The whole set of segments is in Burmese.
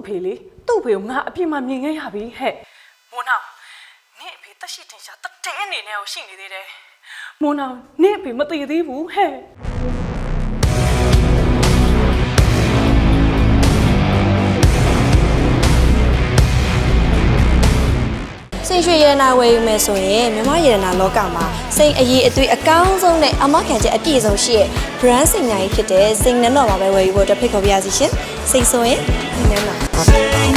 ့အဖေလေသူ့အဖေကိုငါအပြင်မှာမြင်ခဲ့ရပြီဟဲ့မွန်းအောင်နင့်အဖေတက်ရှိတင်ရှာတတဲအနေနဲ့ကိုရှိနေသေးတယ်မွန်းအောင်နင့်အဖေမတည်သေးဘူးဟဲ့ စိတ်ရွှေရတနာဝယ်ယူမယ်ဆိုရင်မြမရတနာလောကမှာစိတ်အရေးအသွေးအကောင်းဆုံးနဲ့အမခံချက်အပြည့်စုံရှိတဲ့ brand စိတ်ညာကြီးဖြစ်တဲ့စိတ်နှံတော်မှာပဲဝယ်ယူဖို့အတွက်ဖိတ်ခေါ်ပါရစေရှင်စိတ်ဆိုရင်ဒီနှံတော်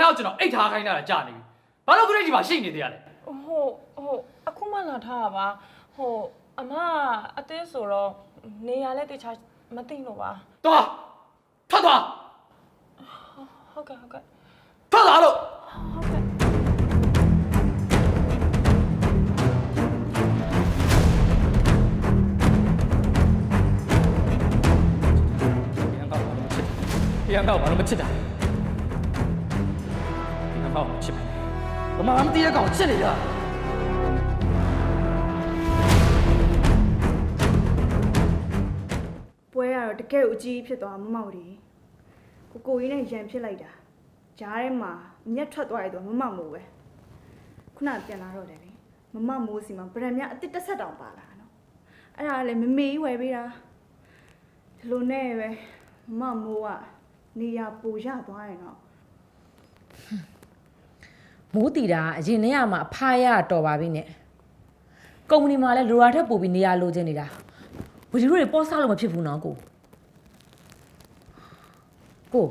ခမ ्या ကျွန်တော်အိတ်ထားခိုင်းတာကြာနေပြီဘာလို့ခုတည်းဒီမှာရှိနေသေးရလဲဟိုဟိုအခုမှလာထားတာပါဟိုအမအသေးဆိုတော့နေရာလဲတခြားမသိလို့ပါသွားထွက်သွားဟုတ်ကဲ့ဟုတ်ကဲ့ထွက်သွားလို့ဟုတ်ကဲ့ပြန်တော့ဘာလို့မချစ်ပြန်တော့ဘာလို့မချစ်တာ ပြန်တော့မချစ်ပါဘူးဘာမှမသိရကောင်ချစ်နေကြ ပွဲကတော့တကယ်ကိုအကြီးဖြစ်သွားမမောက်ဒီကိုကိုကြီးနဲ့ရန်ဖြစ်လိုက်တာကြားထဲမှာမြက်ထွက်သွားရတော့မမောက်မို့ပဲခုနပြန်လာတော့တယ်လေမမောက်မိုးစီမှာဗရန်မြအစ်တစ်ဆက်တောင်ပါလာနော်အဲ့ဒါလည်းမမေကြီးဝယ်ပေးတာဒီလိုနဲ့ပဲမမောက်မိုးကနေရာပူရသွားရင်တော့ မိုးတီတာအရင်တည်းကမှအဖားရတော်ပါပြီနဲ့ကုမ္ပဏီမှာလည်းလိုရာထက်ပိုပြီးနေရာလိုချင်နေတာဝီဒီရိုတွေပေါ်စားလို့မဖြစ်ဘူးနော်ကိုကို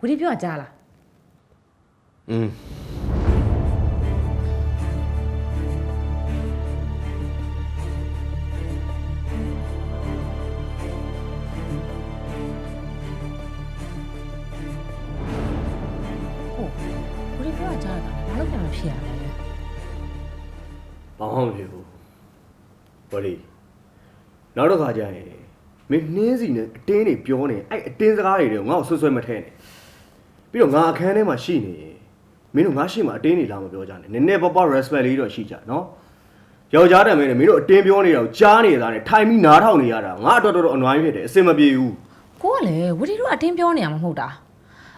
ဝီဒီပြောကြလားอืม ဘောလီနောက်တစ်ခါကျရင်မင်းနှင်းစီနဲ့အတင်းတွေပြောနေအဲ့အတင်းစကားတွေတော့ငါ့ကိုဆွဆွဲမထဲနဲ့ပြီးတော့ငါအခန်းထဲမှာရှိနေရင်မင်းတို့ငါရှိမှအတင်းတွေလာမပြောကြနဲ့နည်းနည်းပေါ့ပေါ့ respect လေးတော့ရှိကြနော်ယောက်ျားတံမင်းနဲ့မင်းတို့အတင်းပြောနေတာကိုကြားနေတာနဲ့ထိုင်ပြီးနားထောင်နေရတာငါအတွက်တော်တော်အနွားကြီးဖြစ်တယ်အစင်မပြေဘူးကိုကလည်းဝီဒီရိုအတင်းပြောနေရမှာမဟုတ်တာ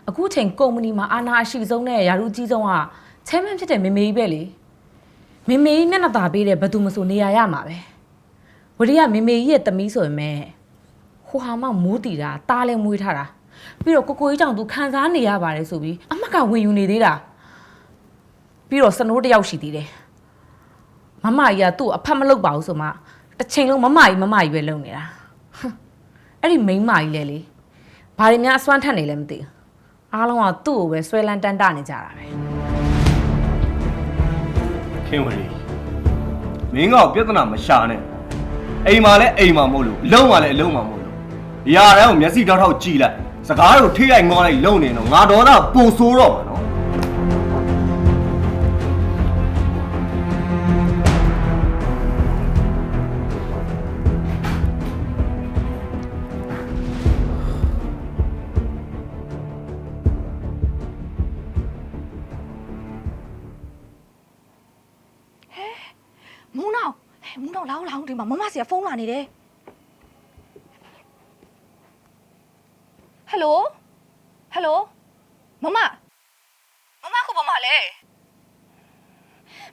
အခုချိန်ကုမ္ပဏီမှာအာဏာအရှိဆုံးနဲ့ယာရုကြီးဆုံးကချမ်းမန်ဖြစ်တဲ့မေမေကြီးပဲလေမေမေကြီးမျက်နှာตาပေးတဲ့ဘယ်သူမဆိုနေရာရမှာပဲ ဝီဒီကမေမေကြီးရဲ့တမီးဆိုရင်မဲ့ဟိုဟာမှမိုးတီတာတားလဲမွေးထားတာပြီးတော့ကိုကိုကြီးကြောင့်သူခံစားနေရပါတယ်ဆိုပြီးအမကဝင်ယူနေသေးတာပြီးတော့စနိုးတစ်ယောက်ရှိသေးတယ်မမကြီးကသူ့အဖတ်မလုပ်ပါဘူးဆိုမှတစ်ချိန်လုံးမမကြီးမမကြီးပဲလုပ်နေတာဟွန်းအဲ့ဒီမိန်းမကြီးလဲလေဘာတွေများအစွမ်းထက်နေလဲမသိဘူးအားလုံးကသူ့ကိုပဲဆွဲလန်းတန်းတနေကြတာပဲခင်ဝရီမင်းကပြဿနာမရှာနဲ့ အိမ်မှာလည်းအိမ်မှာမဟုတ်လို့အလုံးမှာလည်းအလုံးမှာမဟုတ်လို့အရာတိုင်းကိုမျက်စိတောက်တောက်ကြည့်လိုက်စကားကိုထိရိုက်ငေါလိုက်လုံနေတော့ငါတော်သားပုံဆိုးတော့မှာနော်မုံ ဟဲ့မုံနောက်လောင်းလောင်းဒီမှာမမစီကဖုန်းလာနေတယ်ဟယ်လိုဟယ်လိုမမမမခုဘာမလဲ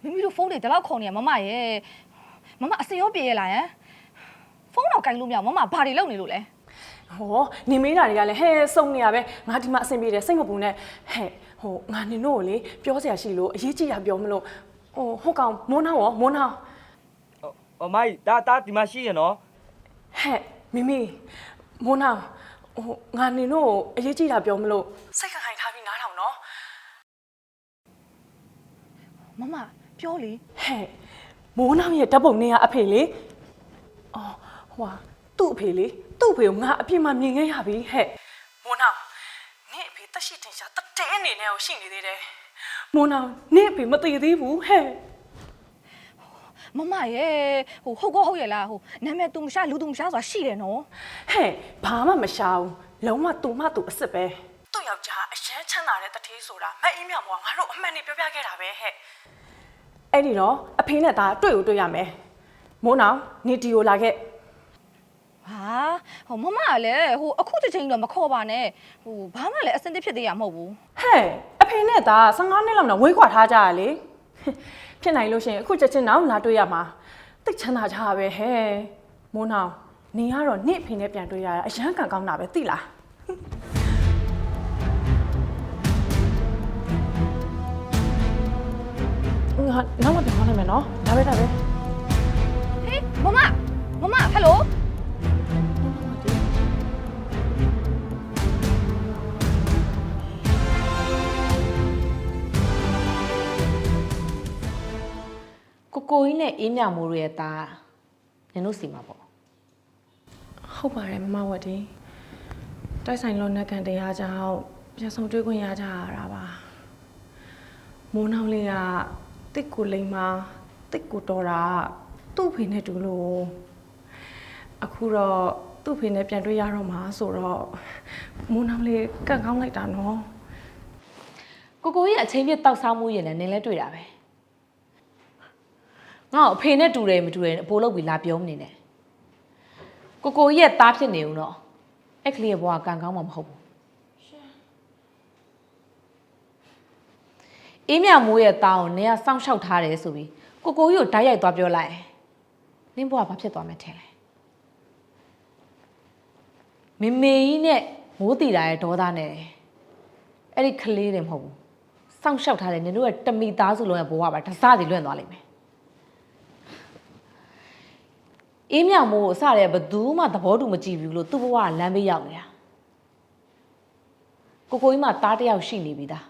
မိမိတို့ဖုန်းတွေဒီလောက်ခေါ်နေရမမရဲ့မမအစင်ရောပြေရလားယမ်ဖုန်းတော့ကင်လို့မရဘူးမမဘာတွေလုပ်နေလို့လဲဟောနေမေးတာတွေကလည်းဟဲစုံနေရပဲငါဒီမှာအဆင်ပြေတယ်စိတ်မပူနဲ့ဟဲ့ဟိုငါနင်တို့ကိုလေပြောစရာရှိလို့အရေးကြီးတာပြောမလို့ဟိုဟုတ်ကောင်မွန်းနောက်ရောမွန်းနော က်။အော်မိုက်ဒါဒါဒီမှာရှိရနော်ဟဲ့မိမိမွန်းနောက်ဟိုငါနင်တို့ကိုအရေးကြီးတာပြောမလို့စိတ်ခိုင်ခိုင်ထားပြီးနားထောင်နော်မမပြောလေဟဲ့မိုးနောက်ရဲ့ဓာတ်ပုံနေရအဖေလေအော်ဟွာသူ့အဖေလေသူ့အဖေကိုငါအပြင်မှာမြင်ခဲ့ရပြီဟဲ့မိုးနောက်နင့်အဖေတက်ရှိတင်ရှာတတဲအနေနဲ့ကိုရှိနေသေးတယ်မိုးနောက်နင့်အဖေမတည်သေးဘူးဟဲ့ မမရဲ့ဟိုဟုတ်ကောဟုတ်ရဲ့လားဟိုနာမည်သူမရှာလူသူမရှာဆိုတာရှိတယ်နော်ဟဲ့ဘာမှမရှာဘူးလုံးဝတူမတူအစ်စ်ပဲသူ့ယောက်ျားအရန်ချမ်းသာတဲ့တထေးဆိုတာမက်အင်းမြောင်မောကငါတို့အမှန်နေပြောပြခဲ့တာပဲဟဲ့အဲ့ဒီတော့အဖေနဲ့သားတွေ့ကိုတွေ့ရမယ်မိုးနောင်နေတီကိုလာခဲ့ဟာဟိုမမကလည်းဟိုအခုတစ်ချိန်တော့မခေါ်ပါနဲ့ဟိုဘာမှလည်းအဆင်သင့်ဖြစ်သေးရမဟုတ်ဘူးဟဲ့အဖေနဲ့သား15နှစ်လောက်တော့ဝေးခွာထားကြရလေ ဖြစ်နိုင်လို့ရှိရင်အခုချက်ချင်းတော့လာတွေ့ရမှာတိတ်ချမ်းသာကြပဲဟဲ့မိုးနောင်နေရတော့နေ့အဖေနဲ့ပြန်တွေ့ရတာအရန်ကန်ကောင်းတာပဲသိလားငါနောက်မှပြန်ခေါ်လိုက်မယ်နော်ဒါပဲဒါပဲဟေးမမမမ ကိုကိုကြီးနဲ့အေးမြမိုးတို့ရဲ့သားနင်တို့စီမှာပေါ့ဟုတ်ပါတယ်မမဝတီတိုက်ဆိုင်လုံးနဲ့ကန်တရားကြောင့်ပြန်ဆောင်တွေ့ခွင့်ရကြရတာပါမိုးနှောင်းလေးကတစ်ကိုလိမ်မာတစ်ကိုတော်တာသူ့ဖေနဲ့တူလို့အခုတော့သူ့ဖေနဲ့ပြန်တွေ့ရတော့မှာဆိုတော့မိုးနှောင်းလေးကန့်ကောင်းလိုက်တာနော်ကိုကိုကြီးကအချိန်ပြည့်တောက်စားမှုရင်လည်းနင်လည်းတွေ့တာပဲ ငါ့ကိုအဖေနဲ့တူတယ်မတူတယ်အပိုးလုပ်ပြီးလာပြောမနေနဲ့ကိုကိုကြီးရဲ့သားဖြစ်နေဦးတော့အဲ့ကလေးရဲ့ဘဝကံကောင်းမှာမဟုတ်ဘူးအေးမြမိုးရဲ့သားကိုနင်ကစောင့်ရှောက်ထားတယ်ဆိုပြီးကိုကိုကြီးကိုဓာတ်ရိုက်သွားပြောလိုက်ရင်နင်ဘဝဘာဖြစ်သွားမှထင်လဲမေမေကြီးနဲ့မိုးတီတာရဲ့ဒေါသနဲ့တယ်အဲ့ဒီကလေးတွေမဟုတ်ဘူးစောင့်ရှောက်ထားတယ်နင်တို့ရဲ့တမိသားစုလုံးရဲ့ဘဝပါတစားစီလွင့်သွားလိမ့်မယ် အေးမြမိုးကိုအစတဲ့ဘယ်သူမှသဘောတူမကြည့်ဘူးလို့သူ့ဘဝကလမ်းဘေးရောက်နေတာကိုကိုကြီးမှတားတစ်ယောက်ရှိနေပြီသား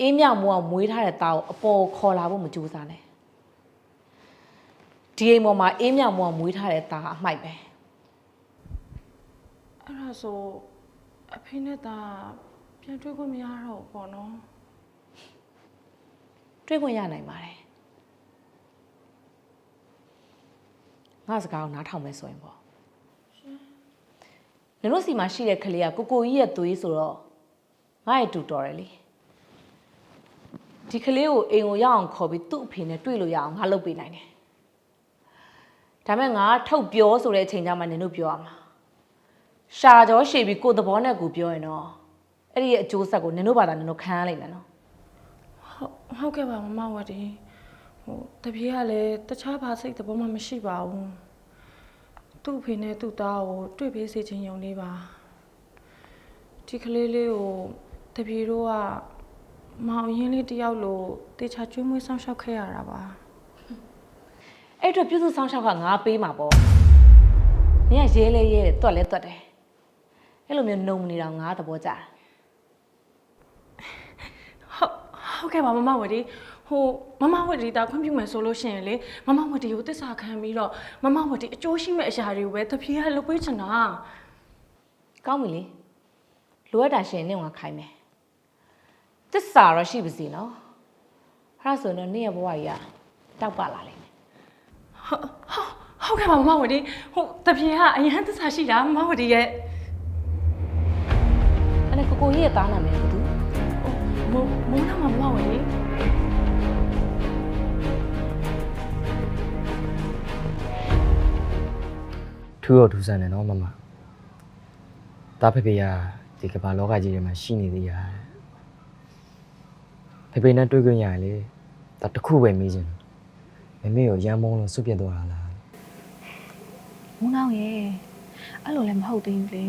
အေးမြမိုးကမွေးထားတဲ့သားကိုအပေါ်ခေါ်လာဖို့မကြိုးစားနဲ့ဒီအိမ်ပေါ်မှာအေးမြမိုးကမွေးထားတဲ့သားကအမှိုက်ပဲအဲ့ဒါဆိုအဖေနဲ့သားပြန်တွေ့ခွင့်မရတော့ဘူးပေါ့နော်တွေ့ခွင့်ရနိုင်ပါတယ် ငါစကားကိုနားထောင်မယ်ဆိုရင်ပေါ့နင်တို့စီမှာရှိတဲ့ကလေးကကိုကိုကြီးရဲ့သွေးဆိုတော့ငါ့ရဲ့တူတော်တယ်လေဒီကလေးကိုအိမ်ကိုရောက်အောင်ခေါ်ပြီးသူ့အဖေနဲ့တွေ့လို့ရအောင်ငါလုပ်ပေးနိုင်တယ်ဒါမဲ့ငါထုတ်ပြောဆိုတဲ့အချိန်ကျမှနင်တို့ပြောရမှာရှာကြောရှည်ပြီးကိုယ်သဘောနဲ့ကိုပြောရင်တော့အဲ့ဒီရဲ့အကျိုးဆက်ကိုနင်တို့ဘာသာနင်တို့ခံရလိမ့်မယ်နော်ဟုတ်ဟုတ်ကဲ့ပါမမဝတီ ဟိုတပြေးကလည်းတခြားဘာစိတ်သဘောမှမရှိပါဘူးသူ့အဖေနဲ့သူ့သားကိုတွေ့ပေးစေချင်ယုံလေးပါဒီကလေးလေးကိုတပြေးတို့ကမောင်ရင်းလေးတယောက်လိုတေချာကျွေးမွေးဆောင်ရှောက်ခဲ့ရတာပါအဲ့အတော့ပြုစုဆောင်ရှောက်ကငါပေးမှာပေါ့နင်ကရဲလဲရဲတယ်တွက်လဲတွက်တယ်အဲ့လိုမျိုးနှုံမနေတော့ငါသဘောကျတယ်ဟုတ်ဟုတ်ကဲ့ပါမမဝတီဟို မမဝတီတာခွင့်ပြုမယ်ဆိုလို့ရှိရင်လေမမဝတီကိုတစ္ဆာခံပြီးတော့မမဝတီအကျိုးရှိမဲ့အရာတွေကိုပဲတပြေးကလုပ်ပေးချင်တာကောင်းပြီလေလိုအပ်တာရှင်နင့်ကခိုင်းမယ်တစ္ဆာတော့ရှိပါစီနော်အဲ့ဒါဆိုတော့နင့်ရဲ့ဘဝကြီးကတောက်ပလာလိမ့်မယ်ဟုတ်ဟုတ်ကဲ့ပါမမဝတီဟိုတပြေးကအရန်တစ္ဆာရှိတာမမဝတီရဲ့အဲ့ဒါကိုကိုကြီးရဲ့သားနာမည်ကဘာသူမိုးမိုးနာမမမဝတီ တော့ထူးဆန်းတယ်နော်မမတာဖေဖေကဒီကမ္ဘာလောကကြီးထဲမှာရှိနေသေးရဖေဖေနဲ့တွေ့ခွင့်ရရင်လေဒါတစ်ခုပဲမေးချင်တယ်မမေကိုရမ်းမုန်းလို့စွတ်ပြစ်သွားတာလားမုန်းနောင်ရဲ့အဲ့လိုလည်းမဟုတ်သေးဘူးလေ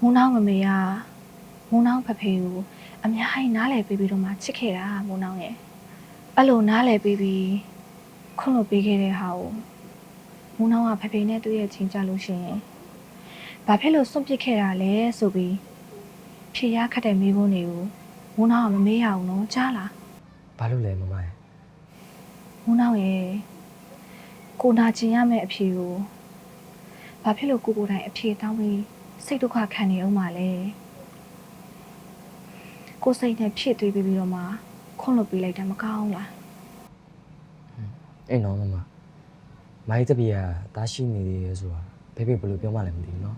မုန်းနောင်မမေကမုန်းနောင်ဖဖေကိုအများကြီးနားလည်ပေးပြီးတော့မှချစ်ခဲ့တာမုန်းနောင်ရဲ့အဲ့လိုနားလည်ပေးပြီးခွင့်လို့ပေးခဲ့တဲ့ဟာကို မုန်းနောင်ကဖဖေနဲ့တွေ့ရချင်းကြလို့ရှိရင်ဘာဖြစ်လို့စွန့်ပစ်ခဲ့တာလဲဆိုပြီးဖြေရခတ်တဲ့မိဘတွေကိုမုန်းနောင်ကမမေးရအောင်နော်ကြားလားဘာလို့လဲမမရဲ့မုန်းနောင်ရဲ့ကိုနာကျင်ရမယ့်အဖြေကိုဘာဖြစ်လို့ကိုကိုယ်တိုင်အဖြေတောင်းပြီးစိတ်ဒုက္ခခံနေအောင်မလဲကိုယ်စိတ်နဲ့ဖြည့်သွေးပြီးပြီးတော့မှခွန့်လွတ်ပေးလိုက်တာမကောင်းဘူးလားအေးနော်မမ မိုင်းတပီကတားရှိနေသေးတယ်ဆိုတာဖေဖေဘယ်လိုပြောမှလည်းမသိဘူးเนาะ